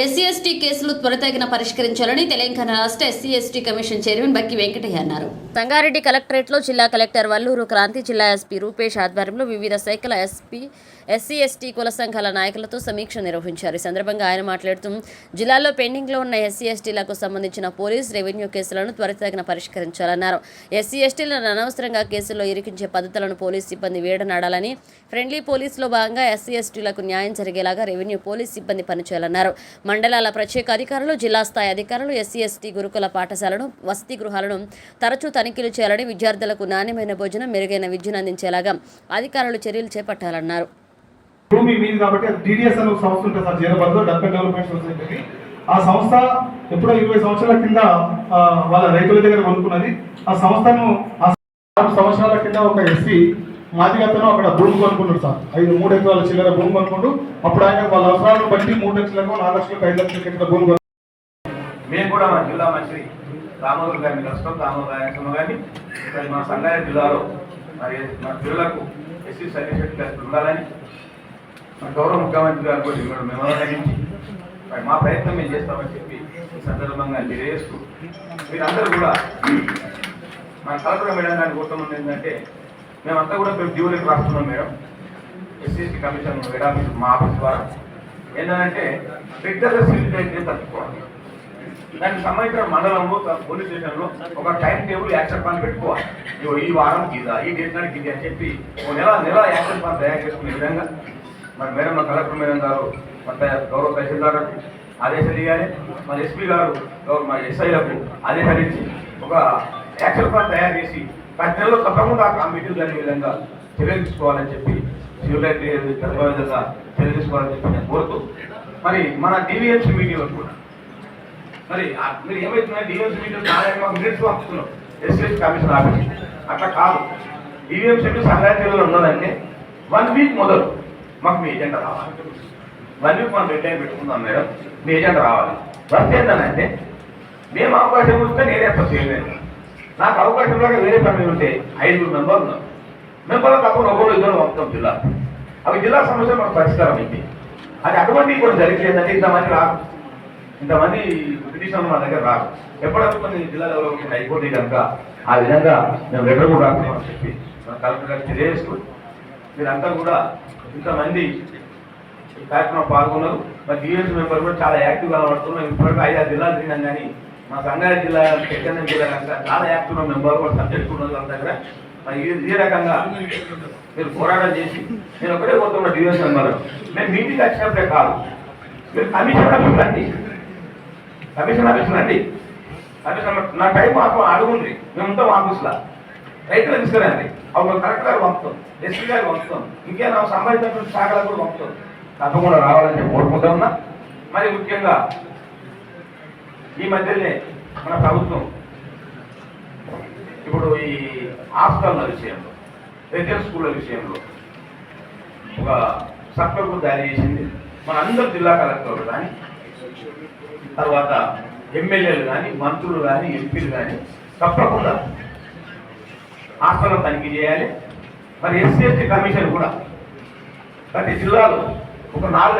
SC ST కేసులు త్వరితగిన పరిష్కరించాలని తెలంగాణ రాష్ట్ర SC ST commission chairman Bakki Venkataiah అన్నారు. సంగారెడ్డి కలెక్టరేట్లో జిల్లా కలెక్టర్ వల్లూరు క్రాంతి జిల్లా ఎస్పీ రూపేష్ ఆధ్వర్యంలో వివిధ శాఖల ఎస్పీ ఎస్సీ ఎస్టీ కుల సంఘాల నాయకులతో సమీక్ష నిర్వహించారు. ఈ సందర్భంగా ఆయన మాట్లాడుతూ జిల్లాలో పెండింగ్లో ఉన్న ఎస్సీ ఎస్టీలకు సంబంధించిన పోలీస్ రెవెన్యూ కేసులను త్వరితగిన పరిష్కరించాలన్నారు. ఎస్సీ ఎస్టీలను అనవసరంగా కేసుల్లో ఇరికించే పద్ధతులను పోలీస్ సిబ్బంది వేడనాడాలని ఫ్రెండ్లీ పోలీసులో భాగంగా ఎస్సీ ఎస్టీలకు న్యాయం జరిగేలాగా రెవెన్యూ పోలీస్ సిబ్బంది పనిచేయాలన్నారు. మండలాల ప్రత్యేక అధికారులు జిల్లా స్థాయి అధికారులు ఎస్సీ ఎస్టీ గురుకుల పాఠశాలను వసతి గృహాలను తరచూ తనిఖీలు చేయాలని విద్యార్థులకు నాణ్యమైన భోజనం మెరుగైన విద్యను అందించేలాగా అధికారులు చర్యలు చేపట్టాలన్నారు. భూమి మీది కాబట్టి డిడిఎస్ అనే సంస్థ ఉంటుంది సార్ జీరబద్లో డెవలప్మెంట్ డెవలప్మెంట్ సొసైటీ ఆ సంస్థ ఎప్పుడో ఇరవై సంవత్సరాల కింద వాళ్ళ రైతుల దగ్గర కొనుక్కున్నది. ఆ సంస్థను ఆ సంవత్సరాల కింద ఒక ఎస్సీ మాదిగతను అక్కడ భూమి కొనుక్కున్నాడు సార్. ఐదు మూడు ఎకరాల చిల్లర భూమి కొనుక్కుంటూ అప్పుడు ఆయన వాళ్ళ అవసరాలను బట్టి మూడు లక్షలకు నాలుగు లక్షలకు ఐదు లక్షలకు ఎకరాల భూమి కొను మేము కూడా మా జిల్లా మంత్రి రామోదర్ గారిని కలుస్తాం. రామోదర్ రాయలసీమ గారిని ఇక్కడ మా సంగారెడ్డి జిల్లాలో మరి మా పిల్లలకు ఎస్సీ సర్టిఫికేట్ టెస్ట్ ఉండాలని మా గౌరవ ముఖ్యమంత్రి గారు కూడా ఇక్కడ మేము అడిగించి మరి మా ప్రయత్నం మేము చేస్తామని చెప్పి ఈ సందర్భంగా తెలియజేస్తూ మీరందరూ కూడా మన కలెక్టర్ మేడం గారిని కోరుతున్నది ఏంటంటే మేమంతా కూడా మేము డ్యూలకు రాస్తున్నాం madam. SCC commission head office మా ఆఫీస్ ద్వారా. ఏంటంటే రెగ్యులర్ సివిల్ తప్పుకోవాలి తట్టుకోవాలి. దానికి సంబంధించిన మండలంలో పోలీస్ స్టేషన్లో ఒక టైం టేబుల్ యాక్షన్ ప్లాన్ పెట్టుకోవాలి. ఇగో ఈ వారం గీదా ఈ డేట్ నాడు ఇది అని చెప్పి ఓ నెల నెల యాక్షన్ ప్లాన్ తయారు చేసుకునే విధంగా మరి మేడం మా కలెక్టర్ మేడం గారు మన గౌరవ తహసీల్దార్ ఆదేశాలు ఇవ్వాలి మన ఎస్పీ గారు మా ఎస్ఐలకు ఆదేశాలు ఇచ్చి ఒక యాక్షన్ ప్లాన్ తయారు చేసి ప్రతి నెలలో తప్పకుండా ఆ మీటింగ్ జరిగే విధంగా చర్యలు తీసుకోవాలని చెప్పి శివరెడ్డి చదివే విధంగా చర్యలు తీసుకోవాలని చెప్పి నేను కోరుతూ మరి మన డివిఎంసీ మీటింగ్లో కూడా. మరి మీరు ఏమైతున్నా డిఎంసీ మీటింగ్ నారాయణ మినిట్స్ పంపుతున్నాం ఎస్ఎస్ కమిషన్ ఆఫీస్. అట్లా కాదు. డిఎంసీ మీటింగ్ సంగారెడ్డిలో ఉన్నదంటే వన్ వీక్ మొదలు మాకు మీ ఎజెండా రావాలి. వన్ వీక్ మనం రిటైర్ పెట్టుకుందాం మేడం మీ ఎజెండా రావాలి. వస్తే ఏంటంటే మేము అవకాశం వస్తే నేనే చేయలేదు నాకు అవకాశం లేక వేరే పని ఉంటే ఐదుగురు మెంబర్లు ఉన్నారు. మెంబర్లు తప్పకుండా ఒకరు ఇద్దరు మొత్తం జిల్లా. అవి జిల్లా సమస్య మనకు పరిష్కారం అయింది అది అటువంటి కూడా జరిగేదంటే ఇంతమంది రాదు ఇంతమంది పిటిషన్ మా దగ్గర రాదు ఎప్పుడప్పుడు కొన్ని జిల్లా లెవెల్లో హైకోర్టు కనుక ఆ విధంగా మేము లెటర్ కూడా రాస్తున్నామని చెప్పి మన కలెక్టర్ గారికి తెలియజేస్తూ మీరంతా కూడా ఇంతమంది కార్యక్రమం పాల్గొన్నారు. మరి డిఎస్ మెంబర్ కూడా చాలా యాక్టివ్గా గా కనబడుతున్నాం ఐదు ఐదారు జిల్లాలు తిరిగినాం కానీ మా సంగారెడ్డి జిల్లా చెక్కన్న జిల్లా కనుక చాలా యాక్టివ్ మెంబర్ కూడా సబ్జెక్ట్ ఉన్నారు వాళ్ళ దగ్గర మరి ఈ- రకంగా మీరు పోరాటం చేసి నేను ఒకటే కోరుతున్నా డిఎస్ మెంబర్ మేము మీటింగ్ వచ్చినప్పుడే కాదు. మీరు కమిషన్ ఆఫీస్ రండి. కమిషన్ ఆఫీస్ రండి. కమిషన్ నా టైం మాకు అడుగుంది మేము ఉంటాం ఆఫీస్లో. రైతులు తీసుకురండి. అప్పుడు కలెక్టర్ గారు పంపుతాం. ఎస్పీ గారు పంపుతాం. ఇంకేనా సంబంధించినటువంటి శాఖలకు కూడా పంపుతాం. తప్పకుండా రావాలని చెప్పి కోరుకుంటా ఉన్నా. మరి ముఖ్యంగా ఈ మధ్యనే మన ప్రభుత్వం ఇప్పుడు ఈ హాస్టల్ల విషయంలో రెగ్యులర్ స్కూళ్ళ విషయంలో ఒక సర్కులర్ తయారు చేసింది. మన అందరు జిల్లా కలెక్టర్లు కానీ తర్వాత ఎమ్మెల్యేలు కానీ మంత్రులు కానీ ఎంపీలు కానీ తప్పకుండా హాస్టల్లో తనిఖీ చేయాలి. మరి ఎస్సీఎస్టీ కమిషన్ కూడా ప్రతి జిల్లాలో ఒక నాలుగు